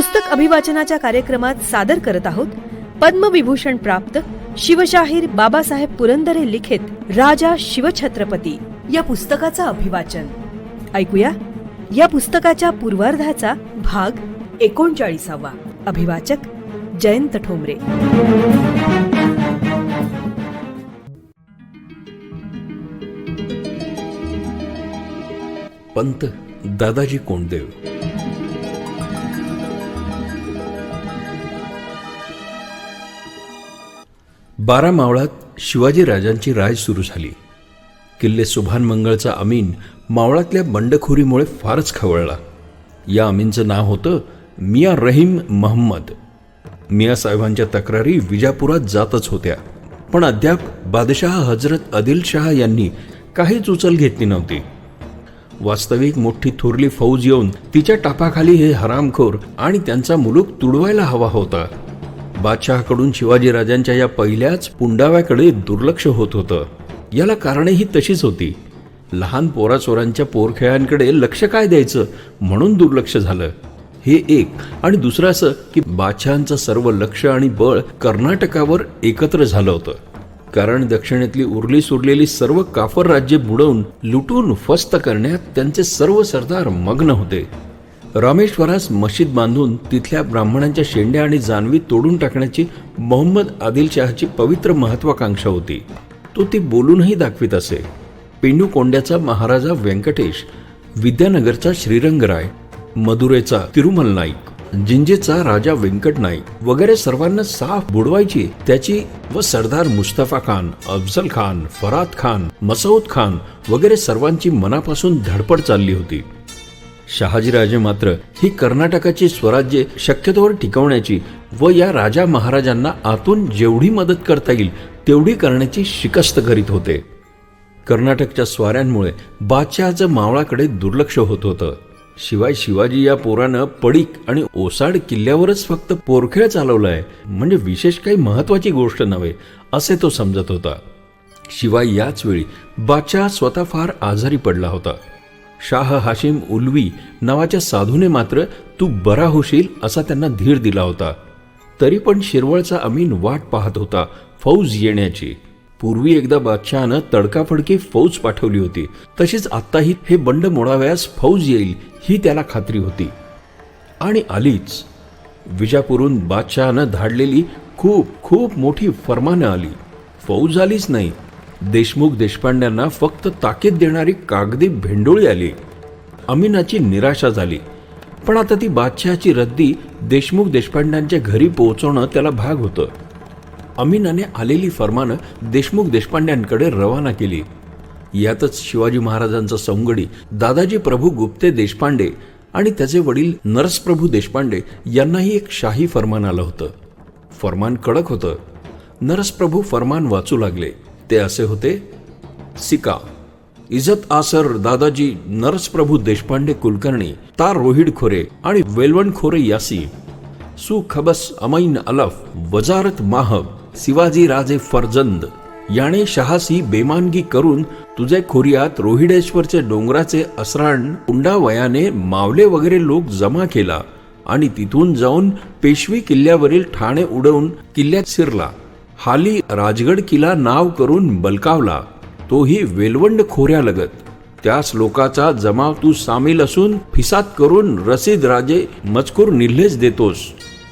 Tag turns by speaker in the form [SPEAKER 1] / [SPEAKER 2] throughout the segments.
[SPEAKER 1] पुस्तक अभिवाचनाच्या कार्यक्रमात सादर करत आहोत. पद्मविभूषण प्राप्त शिवशाहीर बाबासाहेब पुरंदरे लिखित राजा शिवछत्रपती. या पुस्तकाचं अभिवाचन. ऐकूया. या पुस्तकाच्या पूर्वार्धाचा भाग एकोणचाळीसावा. अभिवाचक जयंत ठोंबरे.
[SPEAKER 2] पंत दादाजी कोंडदेव. बारा मावळात शिवाजी राजांची राज सुरू झाली. किल्ले सुभान मंगळचा अमीन मावळातल्या बंडखोरीमुळे फारच खवळला. या अमीनचं नाव होतं मिया रहीम महम्मद. मिया साहेबांच्या तक्रारी विजापुरात जातच होत्या. पण अद्याप बादशाह हजरत आदिलशाह यांनी काहीच उचल घेतली नव्हती. वास्तविक मोठी थोरली फौज येऊन तिच्या टापाखाली हे हरामखोर आणि त्यांचा मुलूक तुडवायला हवा होता. बादशहाकडून शिवाजीराजांच्या या पहिल्याच पुंडाव्याकडे दुर्लक्ष होत होतं. याला कारणेही तशीच होती. लहान पोराचोरांच्या पोरखेळांकडे लक्ष काय द्यायचं म्हणून दुर्लक्ष झालं. हे एक. आणि दुसरं असं की बादशहांचं सर्व लक्ष आणि बळ कर्नाटकावर एकत्र झालं होतं. कारण दक्षिणेतली उरली सुरलेली सर्व काफर राज्ये बुडवून लुटून फस्त करण्यात त्यांचे सर्व सरदार मग्न होते. रामेश्वरास मशीद बांधून तिथल्या ब्राह्मणांच्या शेंड्या आणि जानवी तोडून टाकण्याची मोहम्मद आदिलशहाची पवित्र महत्वाकांक्षा होती. तो ती बोलूनही दाखवित असे. पेंडू कोंड्याचा महाराजा व्यंकटेश विद्यानगरचा श्रीरंगराय मदुरेचा तिरुमल नाईक जिंजेचा राजा व्यंकट नाईक वगैरे सर्वांना साफ बुडवायची त्याची व सरदार मुस्तफा खान अफजल खान फराद खान मसऊद खान वगैरे सर्वांची मनापासून धडपड चालली होती. शहाजीराजे मात्र ही कर्नाटकाची स्वराज्ये शक्यतोवर टिकवण्याची व या राजा महाराजांना आतून जेवढी मदत करता येईल तेवढी करण्याची शिकस्त करीत होते. कर्नाटकच्या स्वाऱ्यांमुळे बादशहाचं मावळाकडे दुर्लक्ष होत होतं. शिवाय शिवाजी या पोरानं पडीक आणि ओसाड किल्ल्यावरच फक्त पोरखेळ चालवलाय म्हणजे विशेष काही महत्वाची गोष्ट नव्हे असे तो समजत होता. शिवाय याच वेळी बादशाह स्वतः फार आजारी पडला होता. शाह हाशिम उलवी नावाच्या साधूने मात्र तू बरा होशील असा त्यांना धीर दिला होता. तरी पण शिरवळचा अमीन वाट पाहत होता फौज येण्याची. पूर्वी एकदा बादशहानं तडकाफडकी फौज पाठवली होती. तशीच आत्ताही हे बंड मोडाव्यास फौज येईल ही त्याला खात्री होती. आणि आलीच. विजापूरहून बादशहानं धाडलेली खूप खूप मोठी फरमानं आली. फौज आलीच नाही. देशमुख देशपांड्यांना फक्त ताकीद देणारी कागदी भेंडोळी आली. अमीनाची निराशा झाली. पण आता ती बादशहाची रद्दी देशमुख देशपांड्यांच्या घरी पोहोचवणं त्याला भाग होतं. अमीनाने आलेली फरमानं देशमुख देशपांड्यांकडे रवाना केली. यातच शिवाजी महाराजांचा सौंगडी दादाजी प्रभू गुप्ते देशपांडे आणि त्याचे वडील नरसप्रभू देशपांडे यांनाही एक शाही फरमान आलं होतं. फरमान कडक होतं. नरसप्रभू फरमान वाचू लागले. ते असे होते सिका इजत आसर दादाजी नरसप्रभू देशपांडे कुलकर्णी तार रोहिड खोरे आणि वेलवण खोरे यासी सुखबस अमैन अलफ वजारत माहब शिवाजी राजे फरजंद याने शहासी बेमानगी करून तुझे खोरियात रोहिडेश्वरचे डोंगराचे असराण उंडा मावले वगैरे लोक जमा केला आणि तिथून जाऊन पेशवी किल्ल्यावरील ठाणे उडवून किल्ल्यात शिरला. हाली राजगड किल्ला नाव करून बलकावला. तोही वेलवंड खोऱ्यालगत त्याच लोकाचा जमाव तू सामील असून फिसात करून रसीद राजे मजकूर निल्हेच देतोस.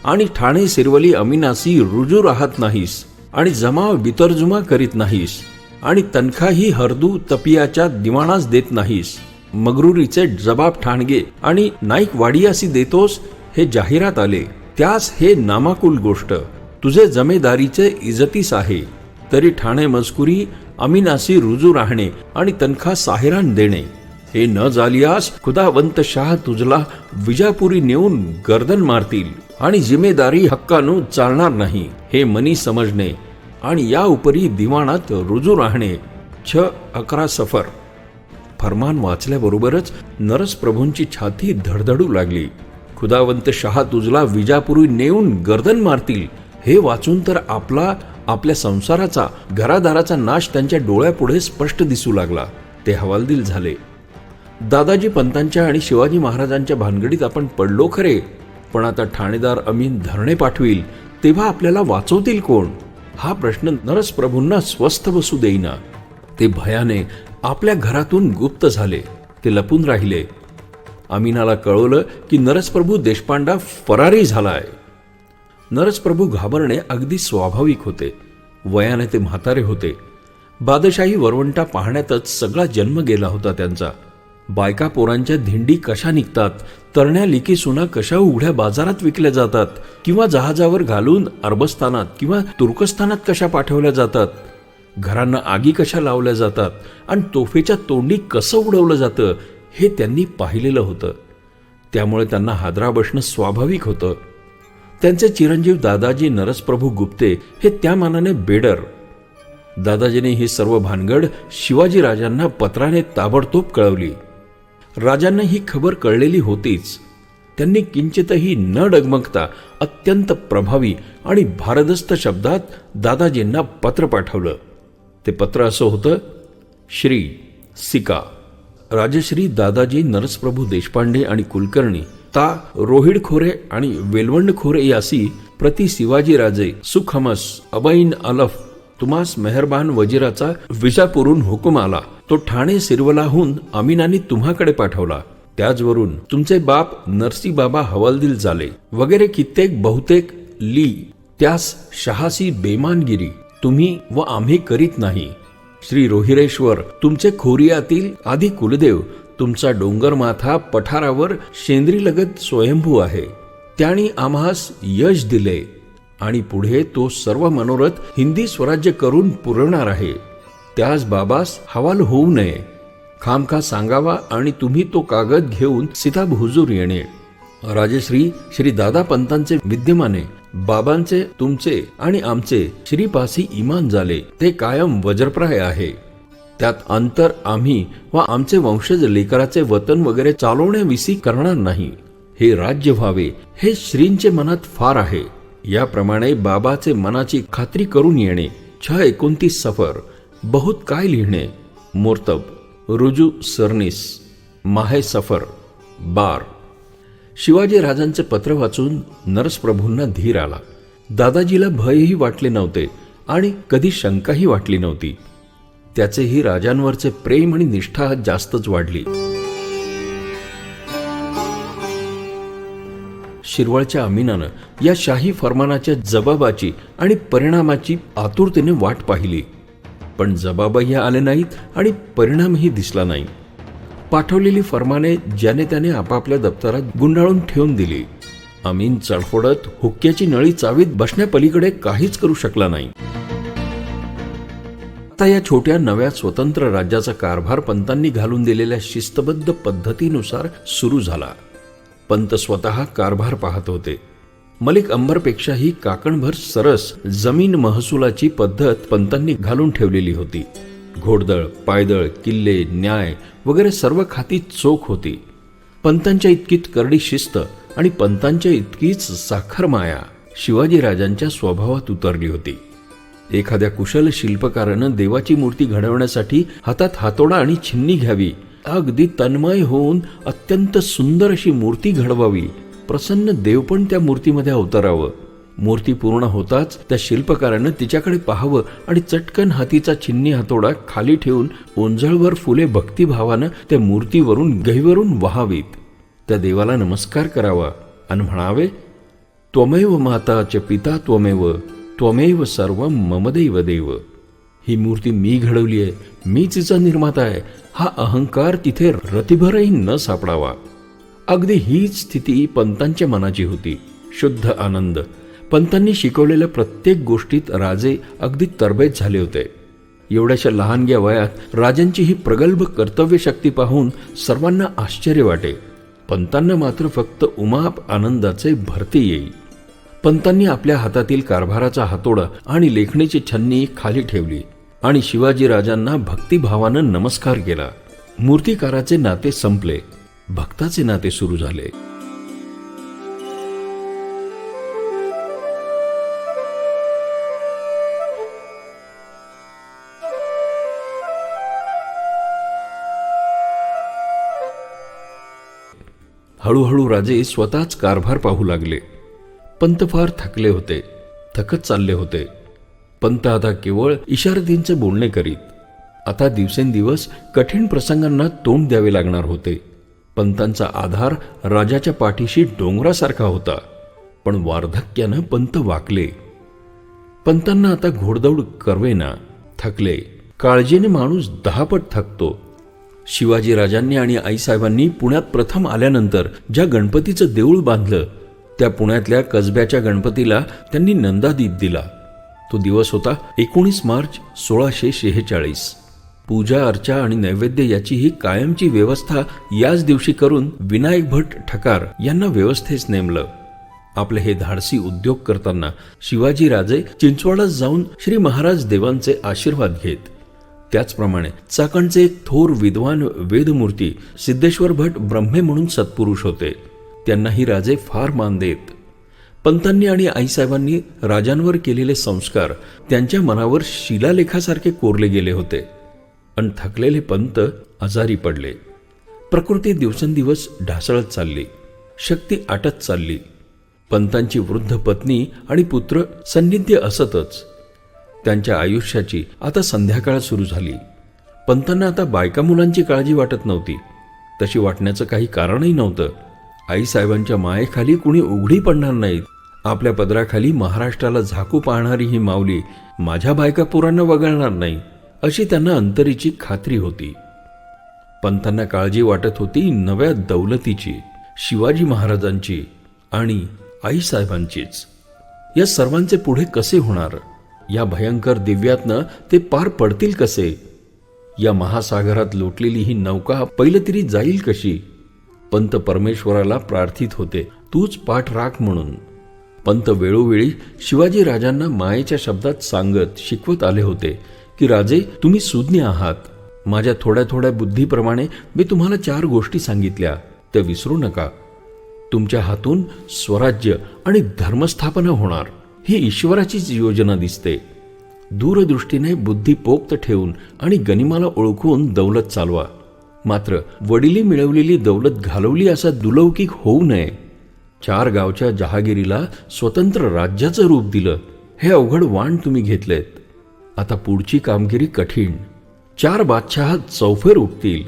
[SPEAKER 2] आणि ठाणे सिरवली अमिनासी रुजू राहत नाहीस. आणि जमाव बितरजुमा करीत नाहीस. आणि तनखाही हरदू तपियाच्या दिवाणास देत नाहीस. मगरुरीचे जबाब ठाणगे आणि नाईक वाडियासी देतोस हे जाहिरात आले. त्यास हे नामाकुल गोष्ट. तुझे जमेदारीचे इजतीस आहे. तरी ठाणे मजकुरी अमिनासी रुजू राहणे आणि तनखा साहिरान देणे. हे न झालियास खुदावंत शाह तुझला विजापुरी नेऊन गर्दन मारतील आणि जिमेदारी हक्कानू चालणार नाही हे मनी समजणे. आणि या उपरी दिवाणात रुजू राहणे. छ अकरा सफर. फरमान वाचल्याबरोबरच नरसप्रभूंची छाती धडधडू लागली. खुदावंत शहा तुझला विजापुरी नेऊन गर्दन मारतील हे वाचून तर आपला आपल्या संसाराचा घरादाराचा नाश त्यांच्या डोळ्यापुढे स्पष्ट दिसू लागला. ते हवालदिल झाले. दादाजी पंतांच्या आणि शिवाजी महाराजांच्या भानगडीत आपण पडलो खरे. पण आता ठाणेदार अमीन धरणे पाठवील तेव्हा आपल्याला वाचवतील कोण? हा प्रश्न नरसप्रभूंना स्वस्थ बसू देईना. ते भयाने आपल्या घरातून गुप्त झाले. ते लपून राहिले. अमीनाला कळवलं की नरसप्रभू देशपांडा फरारी झालाय. नरसप्रभू घाबरणे अगदी स्वाभाविक होते. वयाने ते म्हातारे होते. बादशाही वरवंटा पाहण्यातच सगळा जन्म गेला होता त्यांचा. बायका पोरांच्या धिंडी कशा निघतात तरण्या लिकी सुना कशा उघड्या बाजारात विकल्या जातात किंवा जहाजावर घालून अरबस्थानात किंवा तुर्कस्थानात कशा पाठवल्या जातात घरांना आगी कशा लावल्या जातात आणि तोफेच्या तोंडी कसं उडवलं जातं हे त्यांनी पाहिलेलं होतं. त्यामुळे त्यांना हादरा बसणं स्वाभाविक होतं. त्यांचे चिरंजीव दादाजी नरसप्रभू गुप्ते हे त्या मानाने बेडर. दादाजीने ही सर्व भानगड शिवाजी राजांना पत्राने ताबडतोब कळवली. राजांना ही खबर कळलेली होतीच. त्यांनी किंचितही न डगमगता अत्यंत प्रभावी आणि भारदस्त शब्दात दादाजींना पत्र पाठवलं. ते पत्र असं होतं श्री सिका. राजश्री दादाजी नरसप्रभू देशपांडे आणि कुलकर्णी ता रोहिड खोरे आणि वेलवंड खोरे यासी प्रति शिवाजी राजे सुखमस अबैन अलफ तुमास मेहरबान वजीराचा विजापूरून हुकुम आला. तो ठाणे सिरवलाहून अमीनाने तुम्हाकडे पाठवला. त्याचवरून तुमचे बाप नरसी बाबा हवालदिल झाले. वगैरे कित्येक बहुतेक ली त्यास शहासी बेमानगिरी तुम्ही व आम्ही करीत नाही. श्री रोहिरेश्वर तुमचे खोरियातील आदी कुलदेव तुमचा डोंगर माथा पठारावर शेंद्रीलगत स्वयंभू आहे. त्याने आम्हास यश दिले आणि पुढे तो सर्व मनोरथ हिंदी स्वराज्य करून पुरवणार आहे. त्यास बाबास हवाल होऊ नये. खामखा सांगावा आणि तुम्ही तो कागद घेऊन सीताब हुजूर येणे. राजश्री श्री दादा पंतांचे विद्यमाने बाबांचे तुमचे आणि आमचे श्रीपासी इमान झाले. ते कायम वज्रप्राय आहे. त्यात अंतर आम्ही व आमचे वंशज लेकराचे वतन वगैरे चालवण्याविषयी करणार नाही. हे राज्य व्हावे हे श्रींचे मनात फार आहे. याप्रमाणे बाबाचे मनाची खात्री करून येणे छ एकोणतीस सफर बहुत काय लिहिणे मोर्तब रुजू सरनीस माहे सफर बार. शिवाजी राजांचे पत्र वाचून नरसप्रभूंना धीर आला. दादाजीला भयही वाटले नव्हते आणि कधी शंकाही वाटली नव्हती. त्याचेही राजांवरचे प्रेम आणि निष्ठा जास्तच वाढली. शिरवळच्या अमीनानं या शाही फरमानाच्या जबाबाची आणि परिणामाची आतुरतेने वाट पाहिली. पण जबाबही आले नाहीत आणि परिणामही दिसला नाही. पाठवलेली फरमाने ज्याने त्याने आपापल्या दप्तरात गुंडाळून ठेवून दिली. अमीन चढफोडत हुक्क्याची नळी चावीत बसण्यापलीकडे काहीच करू शकला नाही. आत्ता या छोट्या नव्या स्वतंत्र राज्याचा कारभार पंतांनी घालून दिलेल्या शिस्तबद्ध पद्धतीनुसार सुरू झाला. पंत स्वतः कारभार पाहत होते. मलिक अंबरपेक्षाही काकणभर सरस जमीन महसुलाची पद्धत पंतांनी घालून ठेवलेली होती. घोडदळ पायदळ किल्ले न्याय वगैरे सर्व खाती चोख होती. पंतांच्या इतकीच करडी शिस्त आणि पंतांच्या इतकीच साखर माया शिवाजी राजांच्या स्वभावात उतरली होती. एखाद्या कुशल शिल्पकारानं देवाची मूर्ती घडवण्यासाठी हातात हातोडा आणि छिन्नी घ्यावी. अगदी तन्मय होऊन अत्यंत सुंदर अशी मूर्ती घडवावी. प्रसन्न देव पण त्या मूर्तीमध्ये अवतरावं. मूर्ती पूर्ण होताच त्या शिल्पकारानं तिच्याकडे पाहावं आणि चटकन हातीचा छिन्नी हातोडा खाली ठेवून ओंजळवर फुले भक्तिभावानं त्या मूर्तीवरून गहीवरून वहावीत. त्या देवाला नमस्कार करावा. आणि म्हणावे त्वमेव माताच पिता त्वमेव. त्वमेव सर्व ममदैव देव. ही मूर्ती मी घडवली आहे मीच तिचा निर्माता आहे हा अहंकार तिथे रतिभरही न सापडावा. अगदी हीच स्थिती पंतांच्या मनाची होती शुद्ध आनंद. पंतांनी शिकवलेल्या प्रत्येक गोष्टीत राजे अगदी तरबेज झाले होते. एवढ्याशा लहानग्या वयात राजांची ही प्रगल्भ कर्तव्यशक्ती पाहून सर्वांना आश्चर्य वाटे. पंतांना मात्र फक्त उमाप आनंदाचे भरती येईल. पंतांनी आपल्या हातातील कारभाराचा हातोडा आणि लेखणीची छन्नी खाली ठेवली आणि शिवाजी राजांना भक्तिभावानं नमस्कार केला. मूर्तिकाराचे नाते संपले. भक्ताचे नाते सुरू झाले. हळूहळू राजे स्वतःच कारभार पाहू लागले. पंत फार थकले होते थकत चालले होते. पंत आता केवळ इशारतींचे बोलणे करीत. आता दिवसेंदिवस कठीण प्रसंगांना तोंड द्यावे लागणार होते. पंतांचा आधार राजाच्या पाठीशी डोंगरासारखा होता पण वार्धक्यानं पंत वाकले. पंतांना आता घोडदौड करवेना थकले. काळजीने माणूस दहापट थकतो. शिवाजी राजांनी आणि आईसाहेबांनी पुण्यात प्रथम आल्यानंतर ज्या गणपतीचं देऊळ बांधलं त्या पुण्यातल्या कसब्याच्या गणपतीला त्यांनी नंदादीप दिला. तो दिवस होता एकोणीस मार्च सोळाशे शेहेचाळीस. पूजा अर्चा आणि नैवेद्य याची ही कायमची व्यवस्था याच दिवशी करून विनायक भट ठकार यांना व्यवस्थेस नेमलं. आपले हे धाडसी उद्योग करताना शिवाजीराजे चिंचवाडात जाऊन श्री महाराज देवांचे आशीर्वाद घेत. त्याचप्रमाणे चाकणचे थोर विद्वान वेदमूर्ती सिद्धेश्वर भट ब्रह्मे म्हणून सत्पुरुष होते. त्यांनाही राजे फार मान देत. पंतांनी आणि आईसाहेबांनी राजांवर केलेले संस्कार त्यांच्या मनावर शिलालेखासारखे कोरले गेले होते. आणि थकलेले पंत आजारी पडले. प्रकृती दिवसेंदिवस ढासळत चालली. शक्ती आटत चालली. पंतांची वृद्ध पत्नी आणि पुत्र सन्निध्य असतच. त्यांच्या आयुष्याची आता संध्याकाळ सुरू झाली. पंतांना आता बायका मुलांची काळजी वाटत नव्हती. तशी वाटण्याचं काही कारणही नव्हतं. आईसाहेबांच्या मायेखाली कुणी उघडी पडणार नाहीत. आपल्या पदराखाली महाराष्ट्राला झाकू पाहणारी ही माऊली माझ्या बायका पुरांना वगळणार नाही अशी त्यांना अंतरीची खात्री होती. पंतांना काळजी वाटत होती नव्या दौलतीची शिवाजी महाराजांची आणि आईसाहेबांचीच. या सर्वांचे पुढे कसे होणार? या भयंकर दिव्यातनं ते पार पडतील कसे? या महासागरात लोटलेली ही नौका पहिलं तरी जाईल कशी? पंत परमेश्वराला प्रार्थित होते. तूच पाठ राख म्हणून. पंत वेळोवेळी शिवाजी राजांना मायेच्या शब्दात सांगत शिकवत आले होते की राजे तुम्ही सुज्ञ आहात. माझ्या थोड्या थोड्या बुद्धीप्रमाणे मी तुम्हाला चार गोष्टी सांगितल्या. त्या विसरू नका. तुमच्या हातून स्वराज्य आणि धर्मस्थापना होणार. ही ईश्वराचीच योजना दिसते. दूरदृष्टीने बुद्धी पोक्त ठेवून आणि गनिमाला ओळखून दौलत चालवा. मात्र वडिली मिळवलेली दौलत घालवली असा दुलौकिक होऊ नये. चार गावच्या जहागिरीला स्वतंत्र राज्याचं रूप दिलं हे अवघड वाण तुम्ही घेतलेत. आता पुढची कामगिरी कठीण. चार बादशहात चौफेर उठतील.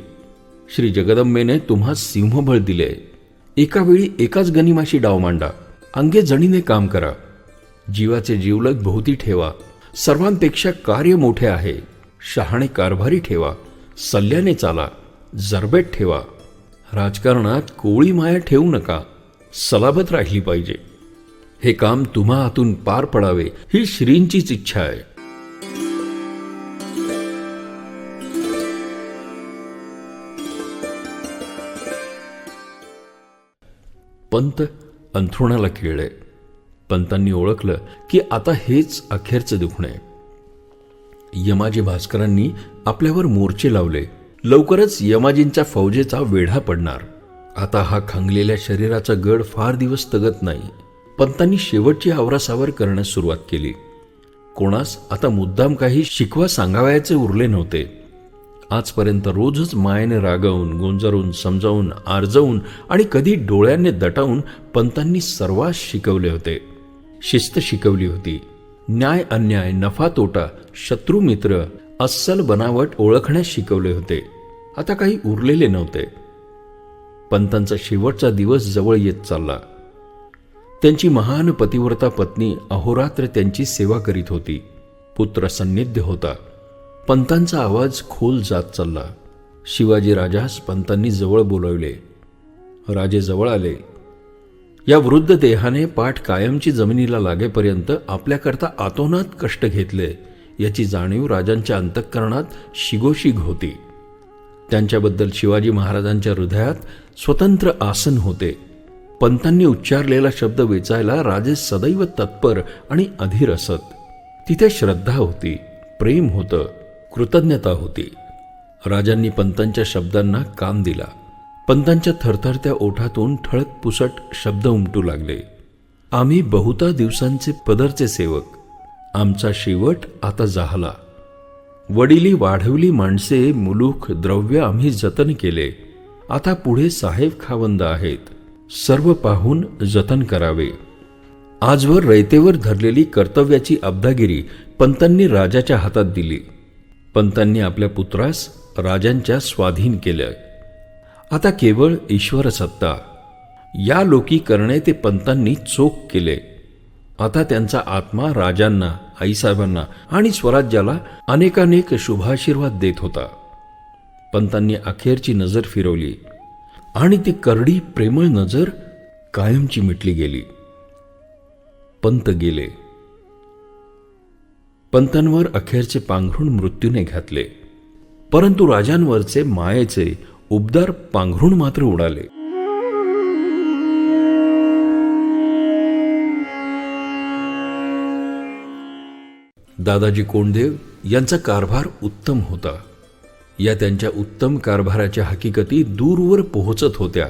[SPEAKER 2] श्री जगदंबेने तुम्हा सिंहबळ दिले. एका वेळी एकाच गनिमाशी डाव मांडा. अंगे जणीने काम करा. जीवाचे जीवलग भोवती ठेवा. सर्वांपेक्षा कार्य मोठे आहे. शहाणे कारभारी ठेवा. सल्ल्याने चाला. जरबेट ठेवा. राजकारणात कोळी माया ठेवू नका. सलाबत राहिली पाहिजे. हे काम तुम्हा हातून पार पडावे ही श्रींचीच इच्छा आहे. पंत अंथरुणाला खिळले पंतांनी ओळखलं की आता हेच अखेरचं दुखणं आहे. यमाजी भास्करांनी आपल्यावर मोर्चे लावले. लवकरच यमाजींच्या फौजेचा वेढा पडणार. आता हा खांगलेल्या शरीराचा गड फार दिवस तगत नाही. पंतांनी शेवटची आवरासावर करण्यास सुरुवात केली. कोणास आता मुद्दाम काही शिकवा सांगावयाचे उरले नव्हते. आजपर्यंत रोजच मायेने रागवून गोंजरून समजावून आर्जवून आणि कधी डोळ्यांनी दटावून पंतांनी सर्वांस शिकवले होते. शिस्त शिकवली होती. न्याय अन्याय नफा तोटा शत्रू मित्र अस्सल बनावट ओळखण्यास शिकवले होते. आता काही उरलेले नव्हते. पंतांचा शेवटचा दिवस जवळ येत चालला. त्यांची महान पतिव्रता पत्नी अहोरात्र त्यांची सेवा करीत होती. पुत्र सन्निध्य होता. पंतांचा आवाज खोल जात चालला. शिवाजी राजास पंतांनी जवळ बोलवले. राजे जवळ आले. या वृद्ध देहाने पाठ कायमची जमिनीला लागेपर्यंत आपल्याकरता आतोनात कष्ट घेतले. याची जाणीव राजांच्या अंतःकरणात शिगोशिग होती. त्यांच्याबद्दल शिवाजी महाराजांच्या हृदयात स्वतंत्र आसन होते. पंतांनी उच्चारलेला शब्द वेचायला राजे सदैव तत्पर आणि अधीर असत. तिथे श्रद्धा होती प्रेम होतं कृतज्ञता होती. राजांनी पंतांच्या शब्दांना काम दिला. पंतांच्या थरथरत्या ओठातून ठळक पुसट शब्द उमटू लागले. आम्ही बहुता दिवसांचे पदरचे सेवक. आमचा शेवट आता झाला. वडिली वाढवली माणसे मुलुख द्रव्य आम्ही जतन केले. आता पुढे साहेब खावंद आहेत. सर्व पाहून जतन करावे. आजवर रयतेवर धरलेली कर्तव्याची अब्दागिरी पंतांनी राजाच्या हातात दिली. पंतांनी आपल्या पुत्रास राजांच्या स्वाधीन केलं. आता केवळ ईश्वर सत्ता या लोकी करणे ते पंतांनी चोख केले. आता त्यांचा आत्मा राजांना आईसाहेबांना आणि स्वराज्याला अनेकानेक शुभाशीर्वाद देत होता. पंतांनी अखेरची नजर फिरवली आणि ती करडी प्रेमळ नजर कायमची मिटली गेली. पंत गेले. पंतांवर अखेरचे पांघरुण मृत्यूने घातले. परंतु राजांवरचे मायेचे उबदार पांघरुण मात्र उडाले. दादाजी कोंडदेव यांचा कारभार उत्तम होता. या त्यांच्या उत्तम कारभाराच्या हकीकती दूरवर पोहोचत होत्या.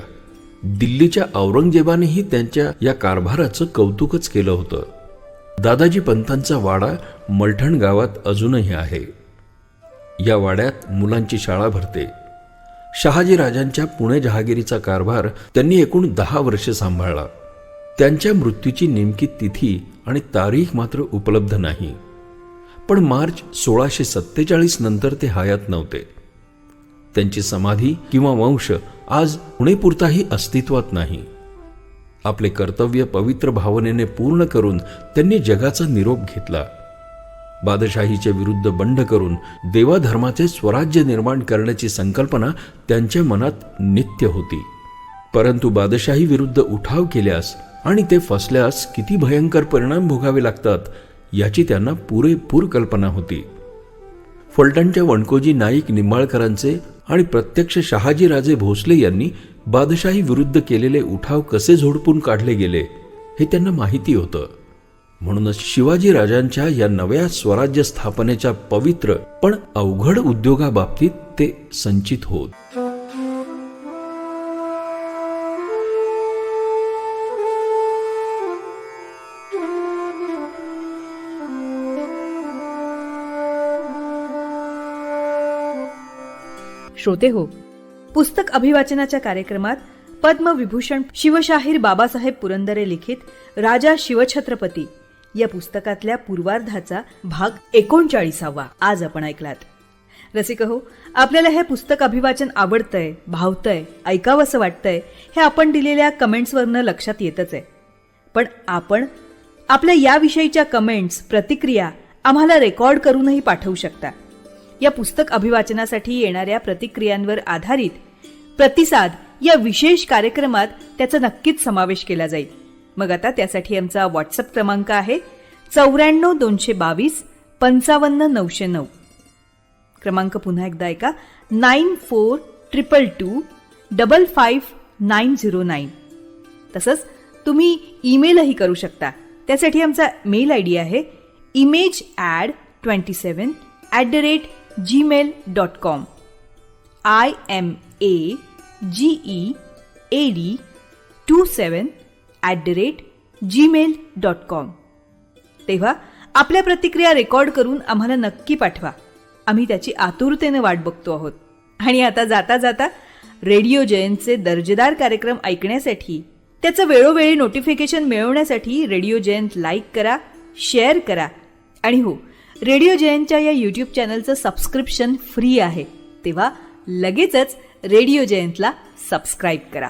[SPEAKER 2] दिल्लीच्या औरंगजेबानेही त्यांच्या या कारभाराचं कौतुकच केलं होतं. दादाजी पंतांचा वाडा मलठण गावात अजूनही आहे. या वाड्यात मुलांची शाळा भरते. शहाजी राजांच्या पुणे जहागिरीचा कारभार त्यांनी एकूण दहा वर्ष सांभाळला. त्यांच्या मृत्यूची नेमकी तिथी आणि तारीख मात्र उपलब्ध नाही. पण मार्च सोळाशे सत्तेचाळीस नंतर ते हयात नव्हते. त्यांची समाधी किंवा वंश आज पुणेपुरताही अस्तित्वात नाही. आपले कर्तव्य पवित्र भावनेने पूर्ण करून त्यांनी जगाचा निरोप घेतला. बादशाहीच्या विरुद्ध बंड करून देवाधर्माचे स्वराज्य निर्माण करण्याची संकल्पना त्यांच्या मनात नित्य होती. परंतु बादशाही विरुद्ध उठाव केल्यास आणि ते फसल्यास किती भयंकर परिणाम भोगावे लागतात याची त्यांना पुरेपूर कल्पना होती. फलटणच्या वणकोजी नाईक निंबाळकरांचे आणि प्रत्यक्ष शहाजीराजे भोसले यांनी बादशाही विरुद्ध केलेले उठाव कसे झोडपून काढले गेले हे त्यांना माहिती होतं. म्हणूनच शिवाजी राजांच्या या नव्या स्वराज्य स्थापनेच्या पवित्र पण अवघड उद्योगाबाबतीत ते संचित होत.
[SPEAKER 1] श्रोते हो. पुस्तक अभिवाचनाच्या कार्यक्रमात पद्मविभूषण शिवशाहीर बाबासाहेब पुरंदरे लिखित राजा शिवछत्रपती या पुस्तकातल्या पूर्वार्धाचा भाग एकोणचाळीसावा. आज आपण ऐकलात. रसिक हो आपल्याला हे पुस्तक अभिवाचन आवडतंय भावतंय ऐकावंसं वाटतंय हे आपण दिलेल्या कमेंट्सवरनं लक्षात येतच आहे. पण आपण आपल्या याविषयीच्या कमेंट्स प्रतिक्रिया आम्हाला रेकॉर्ड करूनही पाठवू शकता. या पुस्तक अभिवाचनासाठी येणाऱ्या प्रतिक्रियांवर आधारित प्रतिसाद या विशेष कार्यक्रमात त्याचा नक्कीच समावेश केला जाईल. मग आता त्यासाठी आमचा व्हॉट्सअप क्रमांक आहे चौऱ्याण्णव दोनशे बावीस पंचावन्न नऊशे नऊ. क्रमांक पुन्हा एकदा ऐका. Nine four triple two double five nine zero nine. तसंच तुम्ही ईमेलही करू शकता. त्यासाठी आमचा मेल आय डी आहे image ad twenty seven at the rate Gmail dot com I M A G E A D two seven at the rate Gmail dot com तेव्हा आपल्या प्रतिक्रिया रेकॉर्ड करून आम्हाला नक्की पाठवा. आम्ही त्याची आतुरतेने वाट बघतो आहोत. आणि आता जाता जाता रेडिओ जयंतचे दर्जेदार कार्यक्रम ऐकण्यासाठी त्याचं वेळोवेळी नोटिफिकेशन मिळवण्यासाठी रेडिओ जयंत लाईक करा शेअर करा. आणि हो रेडिओ जयंतच्या या यूट्यूब चॅनलचं सबस्क्रिप्शन फ्री आहे. तेव्हा लगेचच रेडिओ जयंतला सबस्क्राईब करा.